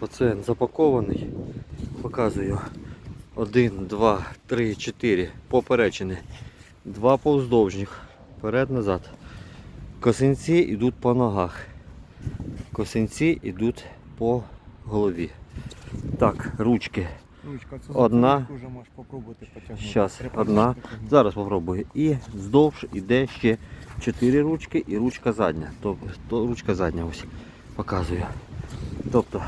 Пацієнт запакований. Показую. Один, два, три, чотири. Поперечини. Два повздовжніх. Вперед-назад. Косинці йдуть по ногах. Косинці йдуть по голові. Так, ручки. Ручка, це Одна. вже можеш попробувати потягнути. Щас, одна. Зараз попробую. І вздовж іде ще чотири ручки і ручка задня. Тобто то ручка задня ось показую. Тобто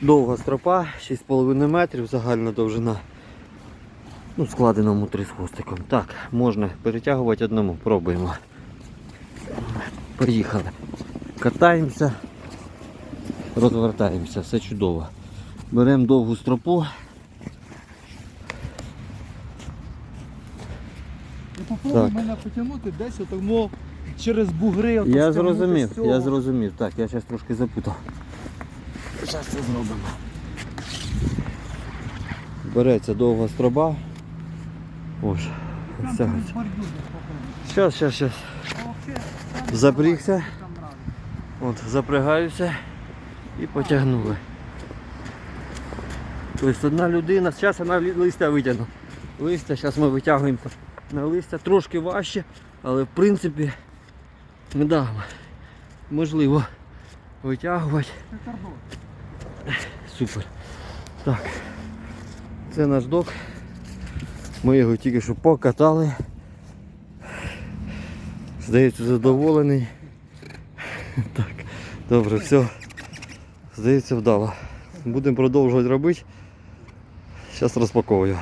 довга стропа, 6,5 метрів, загальна довжина. Ну, складена внутрі з хвостиком. Так, можна перетягувати одному. Пробуємо. Поїхали. Катаємося, розвертаємося, все чудово. Беремо довгу стропу. Попробуй мене потягнути десь отому через бугри. Я зрозумів, я зрозумів. Так, я зараз трошки запутав. Зараз це зробимо. Береться довга строба. Ось. Зараз, зараз, зараз. Запрігся. От, запрягаюся і потягнули. Тобто одна людина, зараз я на листя витягну. Листя, зараз ми витягуємо на листя, трошки важче, але в принципі да, можливо витягувати. Супер. Так. Це наш док. Ми його тільки що покатали. Здається, задоволений. Так, добре, все. Здається, вдало. Будемо продовжувати робити. Зараз розпаковую.